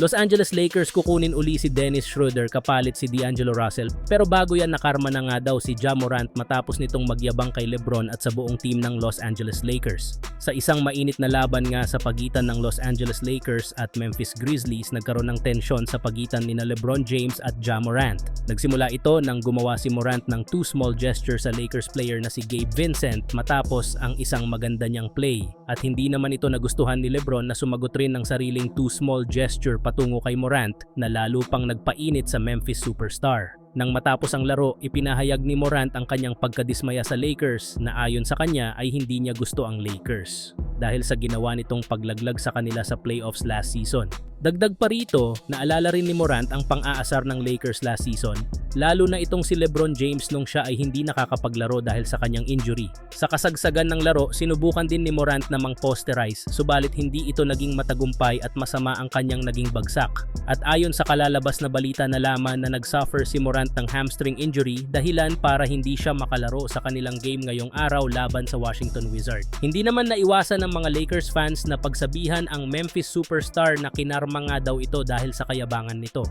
Los Angeles Lakers kukunin uli si Dennis Schroeder kapalit si D'Angelo Russell pero bago yan nakarma na nga daw si Ja Morant matapos nitong magyabang kay Lebron at sa buong team ng Los Angeles Lakers. Sa isang mainit na laban nga sa pagitan ng Los Angeles Lakers at Memphis Grizzlies nagkaroon ng tensyon sa pagitan ni LeBron James at Ja Morant. Nagsimula ito nang gumawa si Morant ng two small gesture sa Lakers player na si Gabe Vincent matapos ang isang maganda niyang play. At hindi naman ito nagustuhan ni Lebron na sumagot rin ng sariling two small gesture patungo kay Morant na lalo pang nagpainit sa Memphis superstar. Nang matapos ang laro, ipinahayag ni Morant ang kanyang pagkadismaya sa Lakers na ayon sa kanya ay hindi niya gusto ang Lakers dahil sa ginawa nitong paglaglag sa kanila sa playoffs last season. Dagdag pa rito, naalala rin ni Morant ang pang-aasar ng Lakers last season, lalo na itong si LeBron James nung siya ay hindi nakakapaglaro dahil sa kanyang injury. Sa kasagsagan ng laro, sinubukan din ni Morant na mang-posterize, subalit hindi ito naging matagumpay at masama ang kanyang naging bagsak. At ayon sa kalalabas na balita na laman na nagsuffer si Morant ng hamstring injury dahilan para hindi siya makalaro sa kanilang game ngayong araw laban sa Washington Wizards. Hindi naman naiwasan ng mga Lakers fans na pagsabihan ang Memphis superstar na kinarma nga daw ito dahil sa kayabangan nito.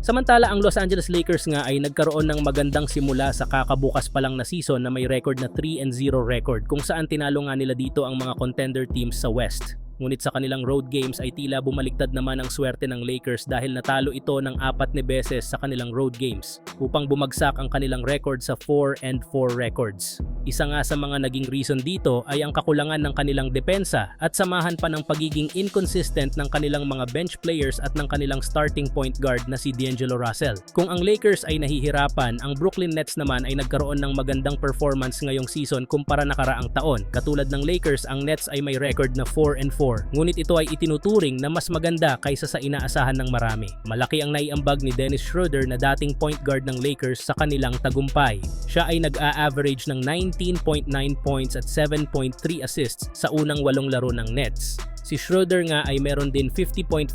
Samantala ang Los Angeles Lakers nga ay nagkaroon ng magandang simula sa kakabukas pa lang na season na may record na 3 and 0 record kung saan tinalo nga nila dito ang mga contender teams sa West. Ngunit sa kanilang road games ay tila bumaliktad naman ang swerte ng Lakers dahil natalo ito ng apat na beses sa kanilang road games upang bumagsak ang kanilang record sa 4 and 4 records. Isa nga sa mga naging reason dito ay ang kakulangan ng kanilang depensa at samahan pa ng pagiging inconsistent ng kanilang mga bench players at ng kanilang starting point guard na si D'Angelo Russell. Kung ang Lakers ay nahihirapan, ang Brooklyn Nets naman ay nagkaroon ng magandang performance ngayong season kumpara nakaraang taon. Katulad ng Lakers, ang Nets ay may record na 4 and 4 ngunit ito ay itinuturing na mas maganda kaysa sa inaasahan ng marami. Malaki ang naiambag ni Dennis Schroeder na dating point guard ng Lakers sa kanilang tagumpay. Siya ay nag-a-average ng 19.9 points at 7.3 assists sa unang walong laro ng Nets. Si Schroeder nga ay meron din 50.5%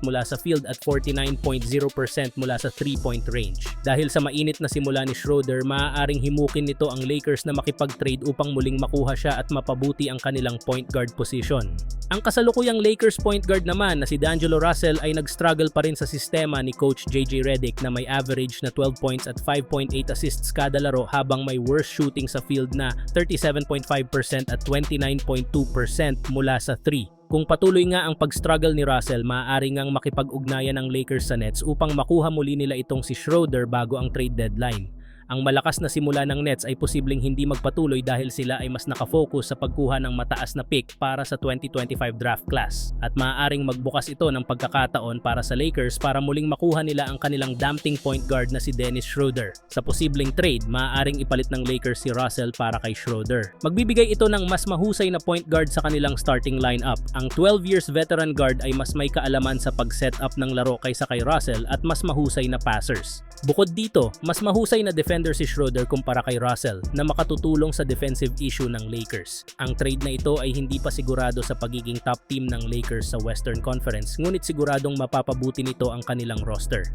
mula sa field at 49.0% mula sa 3-point range. Dahil sa mainit na simula ni Schroeder, maaaring himukin nito ang Lakers na makipag-trade upang muling makuha siya at mapabuti ang kanilang point guard position. Ang kasalukuyang Lakers point guard naman na si D'Angelo Russell ay nag-struggle pa rin sa sistema ni Coach JJ Redick na may average na 12 points at 5.8 assists kada laro habang may worst shooting sa field na 37.5% at 29.2% mula sa 3. Kung patuloy nga ang pag-struggle ni Russell, maaari ngang makipag-ugnayan ng Lakers sa Nets upang makuha muli nila itong si Schroeder bago ang trade deadline. Ang malakas na simula ng Nets ay posibleng hindi magpatuloy dahil sila ay mas nakafocus sa pagkuha ng mataas na pick para sa 2025 draft class. At maaaring magbukas ito ng pagkakataon para sa Lakers para muling makuha nila ang kanilang damping point guard na si Dennis Schroeder. Sa posibleng trade, maaaring ipalit ng Lakers si Russell para kay Schroeder. Magbibigay ito ng mas mahusay na point guard sa kanilang starting lineup. Ang 12 years veteran guard ay mas may kaalaman sa pag-set up ng laro kaysa kay Russell at mas mahusay na passers. Bukod dito, mas mahusay na defender si Schroeder kumpara kay Russell na makatutulong sa defensive issue ng Lakers. Ang trade na ito ay hindi pa sigurado sa pagiging top team ng Lakers sa Western Conference ngunit siguradong mapapabuti nito ang kanilang roster.